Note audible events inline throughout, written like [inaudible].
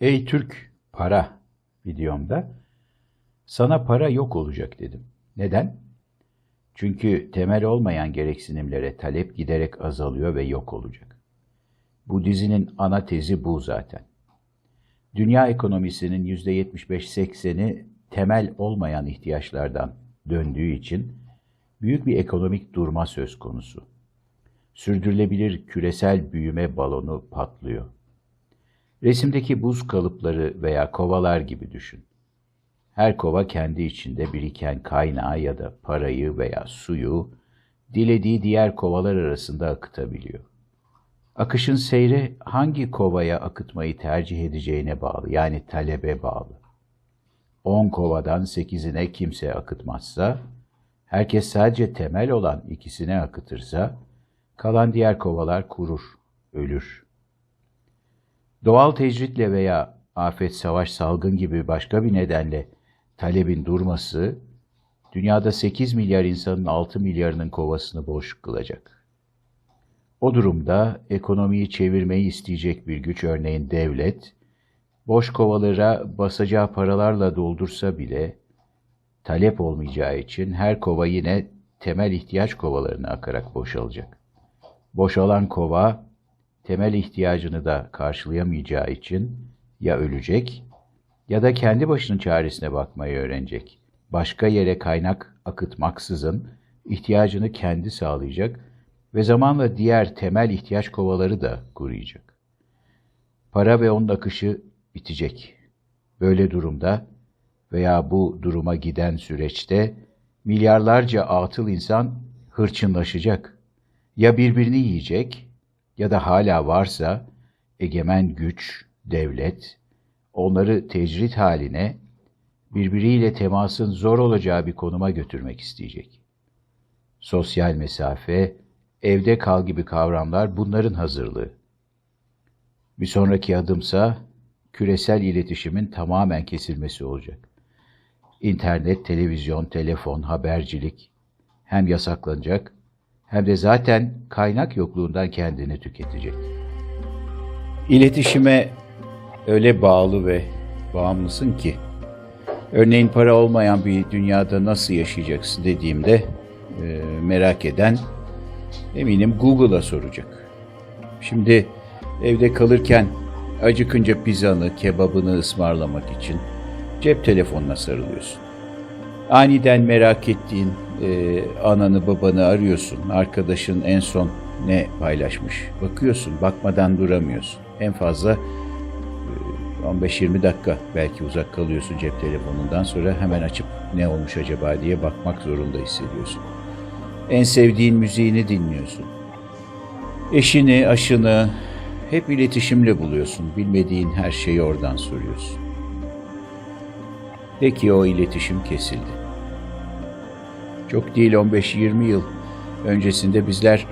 Ey Türk para videomda sana para yok olacak dedim. Neden? Çünkü temel olmayan gereksinimlere talep giderek azalıyor ve yok olacak. Bu dizinin ana tezi bu zaten. Dünya ekonomisinin %75-80'i temel olmayan ihtiyaçlardan döndüğü için büyük bir ekonomik durma söz konusu. Sürdürülebilir küresel büyüme balonu patlıyor. Resimdeki buz kalıpları veya kovalar gibi düşün. Her kova kendi içinde biriken kaynağı ya da parayı veya suyu dilediği diğer kovalar arasında akıtabiliyor. Akışın seyri hangi kovaya akıtmayı tercih edeceğine bağlı, yani talebe bağlı. 10 kovadan 8'ine kimse akıtmazsa, herkes sadece temel olan ikisine akıtırsa, kalan diğer kovalar kurur, ölür. Doğal tecritle veya afet, savaş, salgın gibi başka bir nedenle talebin durması, dünyada 8 milyar insanın 6 milyarının kovasını boş kılacak. O durumda ekonomiyi çevirmeyi isteyecek bir güç örneğin devlet, boş kovalara basacağı paralarla doldursa bile talep olmayacağı için her kova yine temel ihtiyaç kovalarına akarak boşalacak. Boşalan kova temel ihtiyacını da karşılayamayacağı için ya ölecek ya da kendi başının çaresine bakmayı öğrenecek. Başka yere kaynak akıtmaksızın ihtiyacını kendi sağlayacak ve zamanla diğer temel ihtiyaç kovaları da kuruyacak. Para ve onun akışı bitecek. Böyle durumda veya bu duruma giden süreçte milyarlarca atıl insan hırçınlaşacak. Ya birbirini yiyecek ya da hala varsa egemen güç, devlet, onları tecrit haline, birbiriyle temasın zor olacağı bir konuma götürmek isteyecek. Sosyal mesafe, evde kal gibi kavramlar bunların hazırlığı. Bir sonraki adımsa küresel iletişimin tamamen kesilmesi olacak. İnternet, televizyon, telefon, habercilik hem yasaklanacak hem de zaten kaynak yokluğundan kendini tüketecek. İletişime öyle bağlı ve bağımlısın ki, örneğin para olmayan bir dünyada nasıl yaşayacaksın dediğimde e, merak eden eminim Google'a soracak. Şimdi evde kalırken acıkınca pizzanı, kebabını ısmarlamak için cep telefonuna sarılıyorsun. Aniden merak ettiğin e, ananı babanı arıyorsun. Arkadaşın en son ne paylaşmış? Bakıyorsun, bakmadan duramıyorsun. En fazla 15-20 dakika belki uzak kalıyorsun cep telefonundan sonra hemen açıp ne olmuş acaba diye bakmak zorunda hissediyorsun. En sevdiğin müziğini dinliyorsun. Eşini, aşını hep iletişimle buluyorsun. Bilmediğin her şeyi oradan soruyorsun. Peki o iletişim kesildi. Çok değil 15-20 yıl öncesinde bizler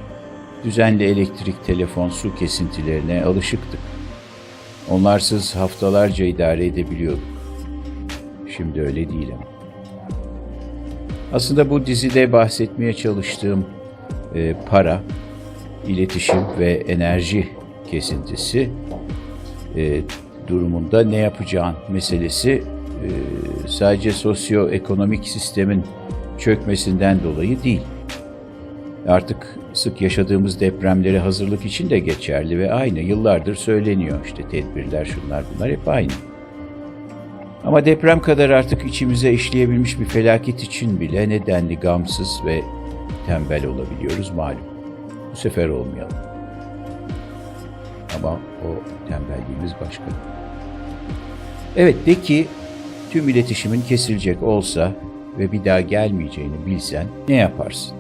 düzenli elektrik, telefon, su kesintilerine alışıktık. Onlarsız haftalarca idare edebiliyorduk. Şimdi öyle değil ama. Aslında bu dizide bahsetmeye çalıştığım e, para, iletişim ve enerji kesintisi e, durumunda ne yapacağın meselesi e, sadece sosyoekonomik sistemin çökmesinden dolayı değil. Artık sık yaşadığımız depremlere hazırlık için de geçerli ve aynı yıllardır söyleniyor. İşte tedbirler şunlar bunlar hep aynı. Ama deprem kadar artık içimize işleyebilmiş bir felaket için bile nedenli gamsız ve tembel olabiliyoruz malum. Bu sefer olmayalım. Ama o tembelliğimiz başka. Evet de ki tüm iletişimin kesilecek olsa ve bir daha gelmeyeceğini bilsen ne yaparsın?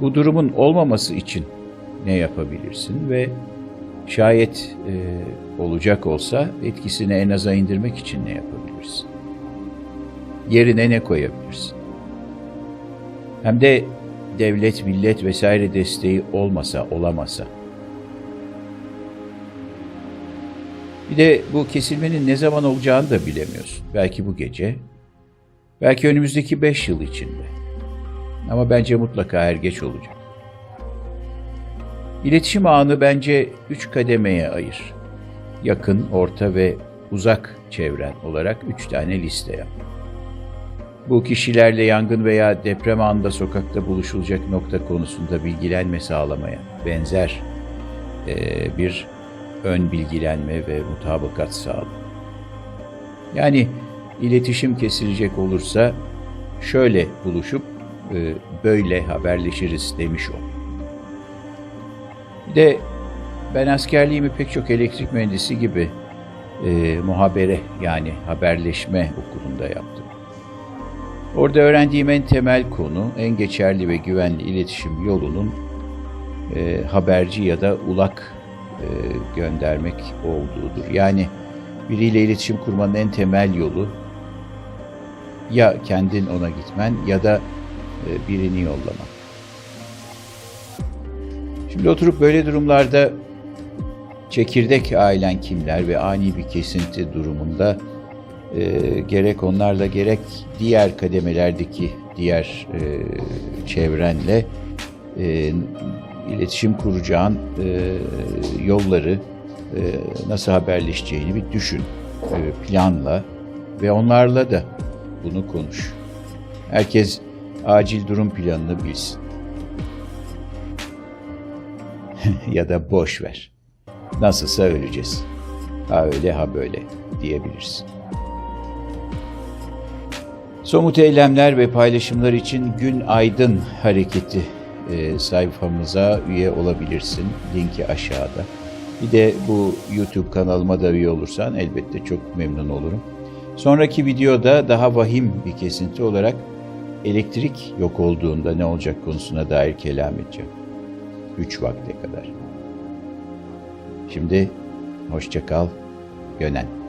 Bu durumun olmaması için ne yapabilirsin ve şayet e, olacak olsa etkisini en aza indirmek için ne yapabilirsin? Yerine ne koyabilirsin? Hem de devlet, millet vesaire desteği olmasa, olamasa. Bir de bu kesilmenin ne zaman olacağını da bilemiyorsun. Belki bu gece, belki önümüzdeki beş yıl içinde. Ama bence mutlaka er geç olacak. İletişim ağını bence üç kademeye ayır. Yakın, orta ve uzak çevren olarak üç tane liste yap. Bu kişilerle yangın veya deprem anında sokakta buluşulacak nokta konusunda bilgilenme sağlamaya benzer eee, bir ön bilgilenme ve mutabakat sağla. Yani iletişim kesilecek olursa şöyle buluşup e, böyle haberleşiriz demiş ol. Bir de ben askerliğimi pek çok elektrik mühendisi gibi e, muhabere yani haberleşme okulunda yaptım. Orada öğrendiğim en temel konu, en geçerli ve güvenli iletişim yolunun e, haberci ya da ulak e, göndermek olduğudur. Yani biriyle iletişim kurmanın en temel yolu ya kendin ona gitmen ya da e, birini yollamak. Şimdi oturup böyle durumlarda çekirdek ailen kimler ve ani bir kesinti durumunda e, gerek onlarla gerek diğer kademelerdeki diğer e, çevrenle e, iletişim kuracağın e, yolları e, nasıl haberleşeceğini bir düşün, e, planla ve onlarla da bunu konuş. Herkes acil durum planını bilsin. [laughs] ya da boş ver. Nasılsa öleceğiz. Ha öyle ha böyle diyebilirsin. Somut eylemler ve paylaşımlar için Gün Aydın Hareketi e, sayfamıza üye olabilirsin. Linki aşağıda. Bir de bu YouTube kanalıma da üye olursan elbette çok memnun olurum. Sonraki videoda daha vahim bir kesinti olarak elektrik yok olduğunda ne olacak konusuna dair kelam edeceğim. Üç vakte kadar. Şimdi hoşça kal, Gönen.